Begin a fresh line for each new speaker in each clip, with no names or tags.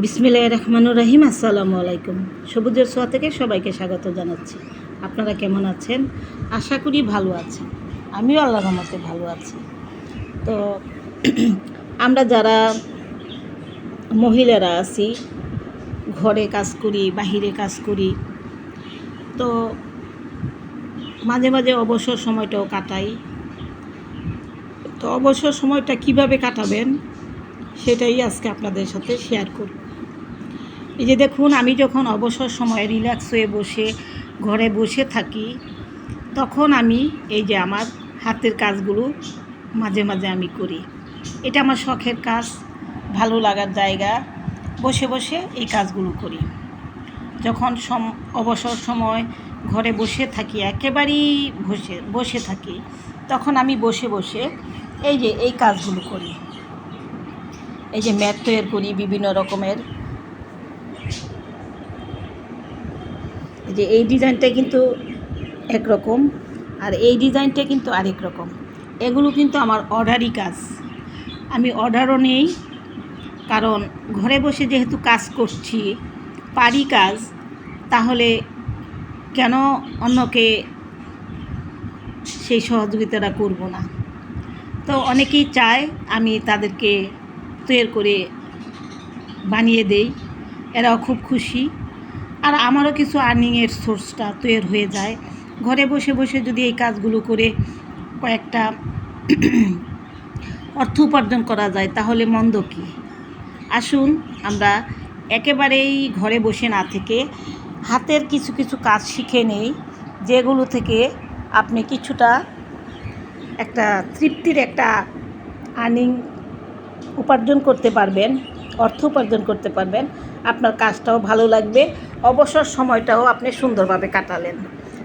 বিসমিল্লাহ রহমানুর রহিম, আসসালামু আলাইকুম। সবুজের সোয়া থেকে সবাইকে স্বাগত জানাচ্ছি। আপনারা কেমন আছেন? আশা করি ভালো আছেন। আমিও আল্লাহ রহমতে ভালো আছি। তো আমরা যারা মহিলারা আছি, ঘরে কাজ করি, বাহিরে কাজ করি, তো মাঝে মাঝে অবসর সময়টাও কাটাই। তো অবসর সময়টা কীভাবে কাটাবেন? সেটাই আজকে আপনাদের সাথে শেয়ার করি এই যে দেখুন, আমি যখন অবসর সময়ে রিল্যাক্স হয়ে বসে, ঘরে বসে থাকি, তখন আমি এই যে আমার হাতের কাজগুলো মাঝে মাঝে আমি করি। এটা আমার শখের কাজ, ভালো লাগার জায়গা, বসে বসে এই কাজগুলো করি। যখন সম, অবসর সময় ঘরে বসে থাকি, একেবারেই বসে বসে থাকি, তখন আমি বসে বসে এই যে এই কাজগুলো করি। এই যে ম্যাট তৈরি করি বিভিন্ন রকমের। যে এই ডিজাইনটা কিন্তু একরকম, আর এই ডিজাইনটা কিন্তু আরেক রকম। এগুলো কিন্তু আমার অর্ডারই কাজ। আমি অর্ডারও নেই, কারণ ঘরে বসে যেহেতু কাজ করছি, পারি কাজ, তাহলে কেন অন্যকে সেই সহযোগিতাটা করব না? তো অনেকেই চায় আমি তাদেরকে তৈরি করে বানিয়ে দেই। এরাও খুব খুশি। আর আমারও কিছু আর্নিংয়ের সোর্সটা তৈরি হয়ে যায়। ঘরে বসে বসে যদি এই কাজগুলো করে কয়েকটা অর্থ উপার্জন করা যায়, তাহলে মন্দ কী? আসুন, আমরা একেবারেই ঘরে বসে না থেকে হাতের কিছু কিছু কাজ শিখে নেই, যেগুলো থেকে আপনি কিছুটা একটা তৃপ্তির একটা আর্নিং উপার্জন করতে পারবেন, অর্থ উপার্জন করতে পারবেন, আপনার কাজটাও ভালো লাগবে, অবসর সময়টাও আপনি সুন্দরভাবে কাটালেন।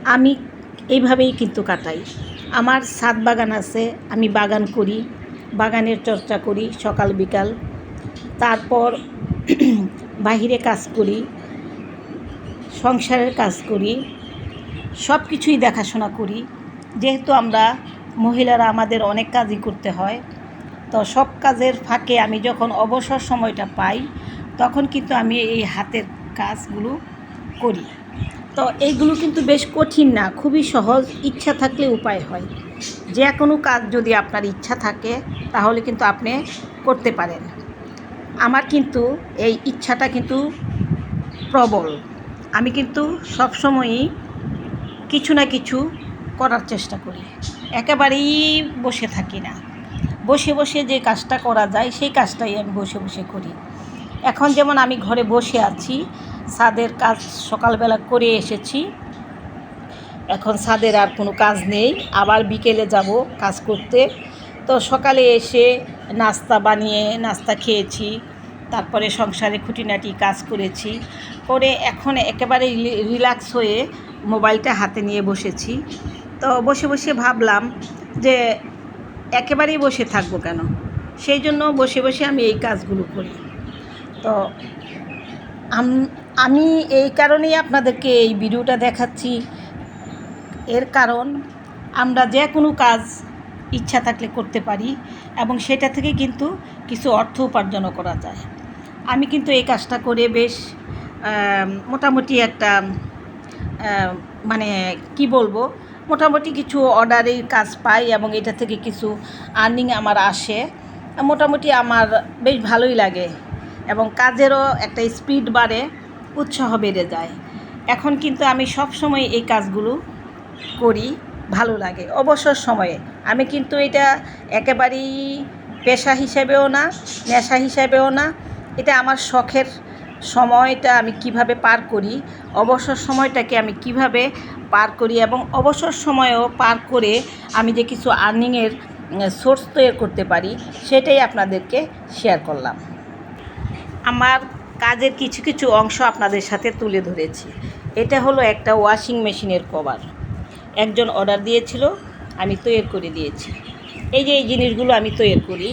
আমি এইভাবেই কিন্তু কাটাই। আমার ছাদ বাগান আছে, আমি বাগান করি, বাগানের চর্চা করি সকাল, বিকাল। তারপর বাহিরে কাজ করি, সংসারের কাজ করি সব কিছুই দেখাশোনা করি। যেহেতু আমরা মহিলারা আমাদের অনেক কাজই করতে হয় তো সব কাজের ফাঁকে আমি যখন অবসর সময়টা পাই, তখন কিন্তু আমি এই হাতের কাজগুলো করি। তো এইগুলো কিন্তু বেশ কঠিন না, খুবই সহজ, ইচ্ছা থাকলে উপায় হয়। যে কোনো কাজ যদি আপনার ইচ্ছা থাকে, তাহলে কিন্তু আপনি করতে পারেন। আমার কিন্তু এই ইচ্ছাটা কিন্তু প্রবল। আমি কিন্তু সবসময়ই কিছু না কিছু করার চেষ্টা করি। একেবারেই বসে থাকি না। বসে বসে যে কাজটা করা যায়, সেই কাজটাই আমি বসে বসে করি। এখন যেমন আমি ঘরে বসে আছি, ছাদের কাজ সকালবেলা করে এসেছি। এখন ছাদের আর কোনো কাজ নেই, আবার বিকেলে যাব কাজ করতে। তো সকালে এসে নাস্তা বানিয়ে, নাস্তা খেয়েছি, তারপরে সংসারে খুঁটিনাটি কাজ করেছি। করে এখন একেবারে রিল্যাক্স হয়ে মোবাইলটা হাতে নিয়ে বসেছি। তো বসে বসে ভাবলাম যে একেবারেই বসে থাকব কেন? সেই জন্য বসে বসে আমি এই কাজগুলো করি। তো আমি এই কারণেই আপনাদেরকে এই ভিডিওটা দেখাচ্ছি। এর কারণ, আমরা যে কোনো কাজ ইচ্ছা থাকলে করতে পারি এবং সেটা থেকে কিন্তু কিছু অর্থ উপার্জনও করা যায়। আমি কিন্তু এই কাজটা করে বেশ মোটামুটি একটা মানে কি বলব মোটামুটি কিছু অর্ডারের কাজ পাই এবং এটা থেকে কিছু আর্নিং আমার আসে। মোটামুটি আমার বেশ ভালোই লাগে এবং কাজেরও একটা স্পিড বাড়ে, উৎসাহ বেড়ে যায়। এখন কিন্তু আমি সব সময় এই কাজগুলো করি, ভালো লাগে। অবসর সময়ে আমি কিন্তু এটা একেবারেই পেশা হিসেবেও না, নেশা হিসেবেও না, এটা আমার শখের সময়টা আমি কীভাবে পার করি, অবসর সময়টাকে আমি কীভাবে পার করি এবং অবসর সময়েও পার করে আমি যে কিছু আর্নিংয়ের সোর্স তৈরি করতে পারি, সেটাই আপনাদেরকে শেয়ার করলাম। আমার কাজের কিছু কিছু অংশ আপনাদের সাথে তুলে ধরেছি। এটা হলো একটা ওয়াশিং মেশিনের কভার একজন অর্ডার দিয়েছিল, আমি তৈরি করে দিয়েছি। এই যে এই জিনিসগুলো আমি তৈরি করি,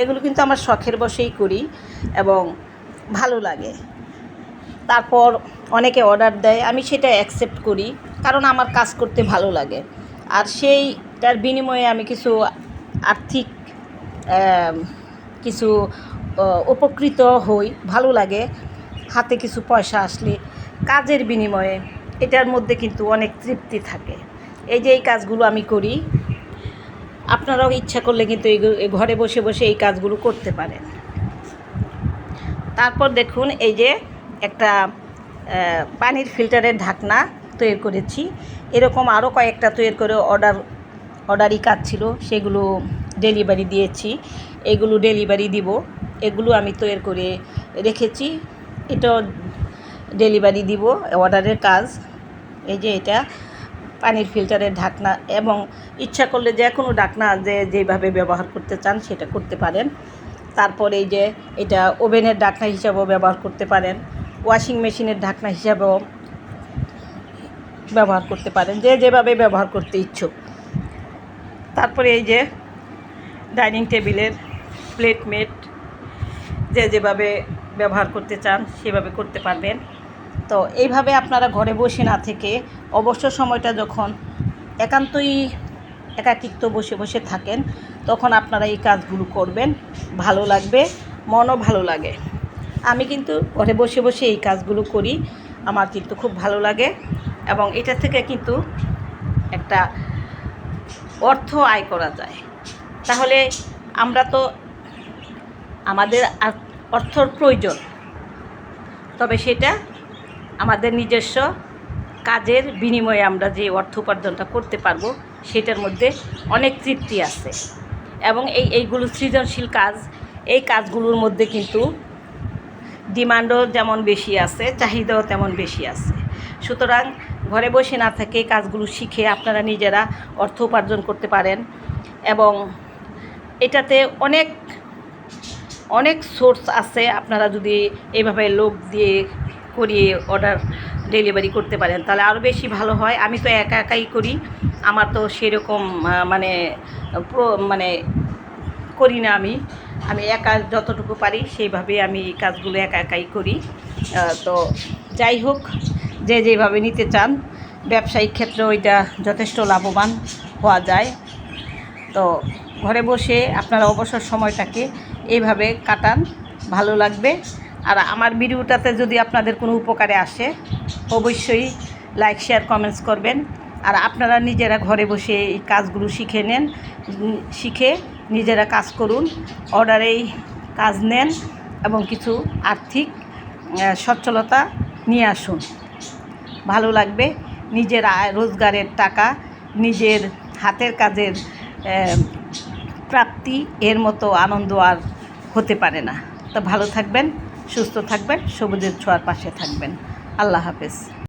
এগুলো কিন্তু আমার শখের বসেই করি এবং ভালো লাগে। তারপর অনেকে অর্ডার দেয়, আমি সেটা অ্যাকসেপ্ট করি, কারণ আমার কাজ করতে ভালো লাগে। আর সেইটার বিনিময়ে আমি কিছু আর্থিক কিছু উপকৃত হই, ভালো লাগে। হাতে কিছু পয়সা আসলে কাজের বিনিময়ে এটার মধ্যে কিন্তু অনেক তৃপ্তি থাকে। এই যে এই কাজগুলো আমি করি, আপনারাও ইচ্ছা করলে কিন্তু এই ঘরে বসে বসে এই কাজগুলো করতে পারেন। তারপর দেখুন এই যে একটা পানির ফিল্টারের ঢাকনা তৈরি করেছি। এরকম আরও কয়েকটা তৈরি করে অর্ডার, অর্ডারই কাজ ছিল, সেগুলো ডেলিভারি দিয়েছি। এগুলো ডেলিভারি দিব, এগুলো আমি তৈরি করে রেখেছি। এটা ডেলিভারি দিব, অর্ডারের কাজ। এই যে এটা পানির ফিল্টারের ঢাকনা, এবং ইচ্ছা করলে যে কোনো ঢাকনা যে যেভাবে ব্যবহার করতে চান সেটা করতে পারেন। তারপরে এই যে এটা ওভেনের ঢাকনা হিসাবেও ব্যবহার করতে পারেন, ওয়াশিং মেশিনের ঢাকনা হিসাবেও ব্যবহার করতে পারেন, যে যেভাবে ব্যবহার করতে ইচ্ছুক। তারপরে এই যে ডাইনিং টেবিলের প্লেটমেট যে যেভাবে ব্যবহার করতে চান সেভাবে করতে পারবেন। তো এইভাবে আপনারা ঘরে বসে না থেকে অবসর সময়টা যখন একান্তই একাকিত্ব বসে বসে থাকেন তখন আপনারা এই কাজগুলো করবেন, ভালো লাগবে, মনও ভালো লাগে। আমি কিন্তু ঘরে বসে বসে এই কাজগুলো করি, আমার কিন্তু খুব ভালো লাগে এবং এটা থেকে কিন্তু একটা অর্থ আয় করা যায়। তাহলে আমরা তো আমাদের অর্থর প্রয়োজন, তবে সেটা আমাদের নিজস্ব কাজের বিনিময়ে আমরা যে অর্থ উপার্জনটা করতে পারব, সেটার মধ্যে অনেক তৃপ্তি আছে। এবং এই এইগুলো সৃজনশীল কাজ, এই কাজগুলোর মধ্যে কিন্তু ডিমান্ডও যেমন বেশি আছে, চাহিদাও তেমন বেশি আছে। সুতরাং ঘরে বসে না থেকে কাজগুলো শিখে আপনারা নিজেরা অর্থ উপার্জন করতে পারেন এবং এটাতে অনেক অনেক সোর্স আছে, আপনারা যদি এইভাবে লোক দিয়ে করিয়ে অর্ডার ডেলিভারি করতে পারেন, তাহলে আরও বেশি ভালো হয়। আমি তো একা একাই করি, আমার তো সেরকম মানে মানে করি না আমি। আমি একা যতটুকু পারি, সেইভাবে আমি এই কাজগুলো একা একাই করি। তো যাই হোক, যে যেভাবে নিতে চান, ব্যবসায়িক ক্ষেত্রে ওইটা যথেষ্ট লাভবান হওয়া যায়। তো ঘরে বসে আপনারা অবসর সময়টাকে এইভাবে কাটান, ভালো লাগবে। আর আমার ভিডিওটাতে যদি আপনাদের কোনো উপকারে আসে, অবশ্যই লাইক শেয়ার কমেন্টস করবেন। আর আপনারা নিজেরা ঘরে বসে এই কাজগুলো শিখে নেন শিখে নিজেরা কাজ করুন অর্ডারেই কাজ নেন এবং কিছু আর্থিক সচ্ছলতা নিয়ে আসুন। ভালো লাগবে নিজের আয়, রোজগারের টাকা, নিজের হাতের কাজের প্রাপ্তি এর মতো আনন্দ আর হতে পারে না। তো ভালো থাকবেন। সুস্থ থাকবেন সবুজের ছোঁয়ার পাশে থাকবেন। আল্লাহ হাফেজ।